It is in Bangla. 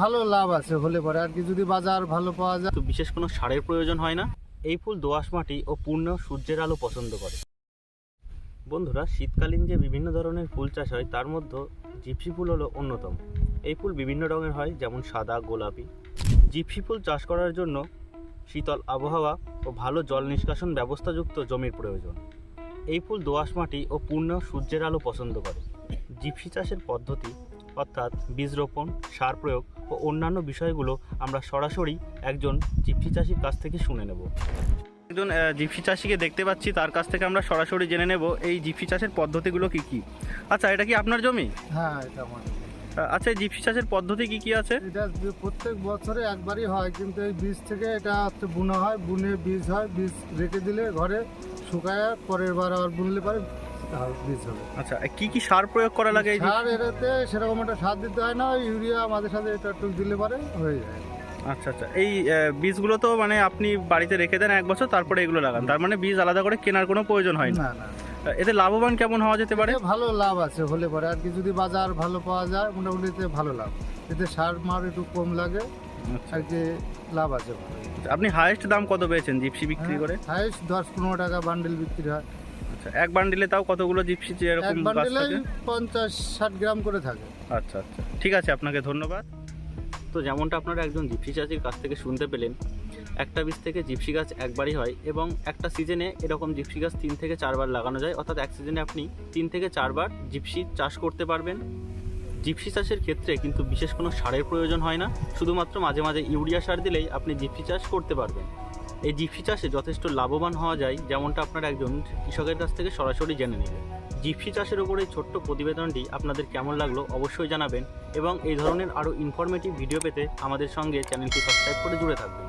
ভালো লাভ আছে, হলে পরে। আর কি, যদি বাজার ভালো পাওয়া যায়। তো বিশেষ কোনো সারের প্রয়োজন হয় না। এই ফুল দোআঁশ মাটি ও পূর্ণ সূর্যের আলো পছন্দ করে। বন্ধুরা, শীতকালীন যে বিভিন্ন ধরনের ফুল চাষ হয়, তার মধ্যে জিপসি ফুল হলো অন্যতম। এই ফুল বিভিন্ন রঙের হয়, যেমন সাদা, গোলাপি। জিপসি ফুল চাষ করার জন্য শীতল আবহাওয়া ও ভালো জল নিষ্কাশন ব্যবস্থাযুক্ত জমির প্রয়োজন। এই ফুল দোআঁশ মাটি ও পূর্ণ সূর্যের আলো পছন্দ করে। জিপসি চাষের পদ্ধতি অর্থাৎ বীজ রোপণ সার প্রয়োগ ও অন্যান্য বিষয়গুলো আমরা সরাসরি একজন জিপসি চাষির কাছ থেকে শুনে নেব। একজন জিপসি চাষিকে দেখতে পাচ্ছি তার কাছ থেকে আমরা সরাসরি জেনে নেব এই জিপসি চাষের পদ্ধতিগুলো কি কি। আচ্ছা এটা কি আপনার জমি? হ্যাঁ এটা আমার আচ্ছা এই জিপসি চাষের পদ্ধতি কি কি আছে? এটা প্রত্যেক বছরে একবারই হয় কিন্তু এই বীজ থেকে এটা হচ্ছে বুনা হয় বুনে বীজ হয় বীজ রেখে দিলে ঘরে শুকায় পরের বার আবার বুনলে পরে বীজ হবে। আচ্ছা কি কি সার প্রয়োগ করা লাগে সার এটাতে সেরকম একটা সার দিতে হয় না ইউরিয়া মাঝে সাথে এটা একটু দিলে পরে হয়ে যায়। আচ্ছা আচ্ছা এই বীজগুলো তো মানে আপনি বাড়িতে রেখে দেন এক বছর তারপরে এগুলো লাগান। তার মানে বীজ আলাদা করে কেনার কোনো প্রয়োজন হয় না। এতে লাভবান কেমন হওয়া যেতে পারে? ভালো লাভ আছে হলে পরে। আর কি যদি বাজার ভালো পাওয়া যায় মোটামুটি এতে ভালো লাভ। এতে সার মার একটু কম লাগে আচ্ছা। আর কি লাভ আছে। আপনি হাইয়েস্ট দাম কত পেয়েছেন জিপসি বিক্রি করে? হাইস্ট দশ পনেরো টাকা বান্ডেল বিক্রি হয়। আচ্ছা এক বান্ডিলে তাও কতগুলো জিপসি এক এরকম গাছ বান্ডেলে থাকে? পঞ্চাশ ষাট গ্রাম করে থাকে। আচ্ছা আচ্ছা ঠিক আছে আপনাকে ধন্যবাদ। তো যেমনটা আপনারা একজন জিপসি চাষির কাছ থেকে শুনতে পেলেন একটা বীজ থেকে জিপসি গাছ একবারই হয় এবং একটা সিজনে এরকম জিপসি গাছ তিন থেকে চারবার লাগানো যায়। অর্থাৎ এক সিজনে আপনি তিন থেকে চারবার জিপসি চাষ করতে পারবেন। জিপসি চাষের ক্ষেত্রে কিন্তু বিশেষ কোনো সারের প্রয়োজন হয় না। শুধুমাত্র মাঝে মাঝে ইউরিয়া সার দিলেই আপনি জিপসি চাষ করতে পারবেন। এই জিপসি চাষে যথেষ্ট লাভবান হওয়া যায়, যেমনটা আপনারা একজন কৃষকের কাছ থেকে সরাসরি জেনে নেবেন জিপসি চাষের উপর এই ছোট্ট প্রতিবেদনটি আপনাদের কেমন লাগল অবশ্যই জানাবেন এবং এই ধরনের আরও ইনফরমেটিভ ভিডিও পেতে আমাদের সঙ্গে চ্যানেলটি সাবস্ক্রাইব করে জুড়ে থাকবেন।